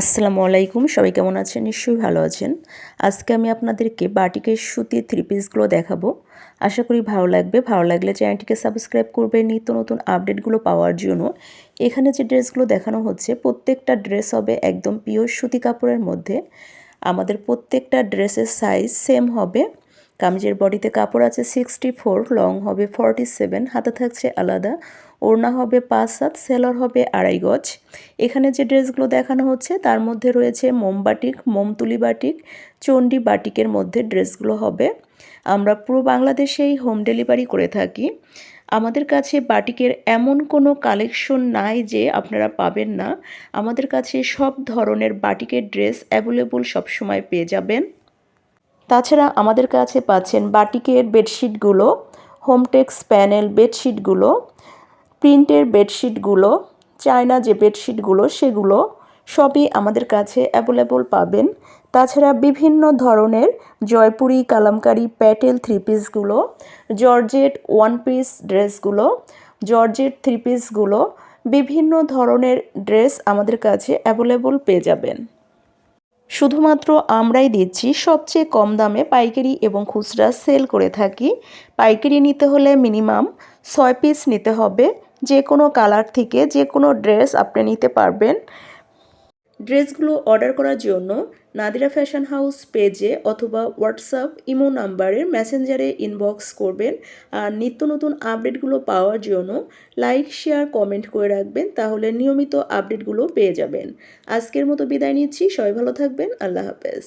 আসসালামু আলাইকুম, সবাই কেমন আছেন? নিশ্চয়ই ভালো আছেন। আজকে আমি আপনাদেরকে বাটিকের সুতির থ্রি পিসগুলো দেখাবো। আশা করি ভালো লাগবে। ভালো লাগলে চ্যানেলটিকে সাবস্ক্রাইব করবেন, নিত্য নতুন আপডেটগুলো পাওয়ার জন্য। এখানে যে ড্রেসগুলো দেখানো হচ্ছে, প্রত্যেকটা ড্রেস হবে একদম পিওর সুতি কাপড়ের মধ্যে। আমাদের প্রত্যেকটা ড্রেসের সাইজ সেম হবে। কামিজের বডিতে কাপড় আছে সিক্সটি ফোর লং হবে ফর্টি সেভেন হাতে থাকছে আলাদা। ওড়না হবে পাঁচ সাত সেলর হবে আড়াই গজ। এখানে যে ড্রেসগুলো দেখানো হচ্ছে, তার মধ্যে রয়েছে মোমবাটিক মোমতুলি বাটিক, চণ্ডী বাটিকের মধ্যে ড্রেসগুলো হবে। আমরা পুরো বাংলাদেশেই হোম ডেলিভারি করে থাকি। আমাদের কাছে বাটিকের এমন কোনো কালেকশন নাই যে আপনারা পাবেন না। আমাদের কাছে সব ধরনের বাটিকের ড্রেস অ্যাভেলেবল সবসময় পেয়ে যাবেন। তাছাড়া আমাদের কাছে পাচ্ছেন বাটিকের বেডশিটগুলো, হোমটেক্স প্যানেল বেডশিটগুলো। প্রিন্টের বেডশিটগুলো, চায়না যে বেডশিটগুলো, সেগুলো সবই আমাদের কাছে অ্যাভেলেবল পাবেন। তাছাড়া বিভিন্ন ধরনের জয়পুরি কালামকারি প্যাটেল থ্রি পিসগুলো জর্জেট ওয়ান পিস ড্রেসগুলো, জর্জেট থ্রি পিসগুলো বিভিন্ন ধরনের ড্রেস আমাদের কাছে অ্যাভেলেবল পেয়ে যাবেন। শুধুমাত্র আমরাই দিচ্ছি, সবচেয়ে কম দামে পাইকারি এবং খুচরা সেল করে থাকি। পাইকারি নিতে হলে মিনিমাম ছয় পিস নিতে হবে যে কোনো কালার থেকে যে কোনো ড্রেস আপনি নিতে পারবেন। ড্রেসগুলো অর্ডার করার জন্য নাদিরা ফ্যাশন হাউস পেজে অথবা হোয়াটসঅ্যাপ, ইমো নাম্বারের মেসেঞ্জারে ইনবক্স করবেন। আর নিত্য নতুন আপডেটগুলো পাওয়ার জন্য লাইক, শেয়ার, কমেন্ট করে রাখবেন, তাহলে নিয়মিত আপডেটগুলো পেয়ে যাবেন। আজকের মতো বিদায় নিচ্ছি, সবাই ভালো থাকবেন, আল্লাহ হাফেজ।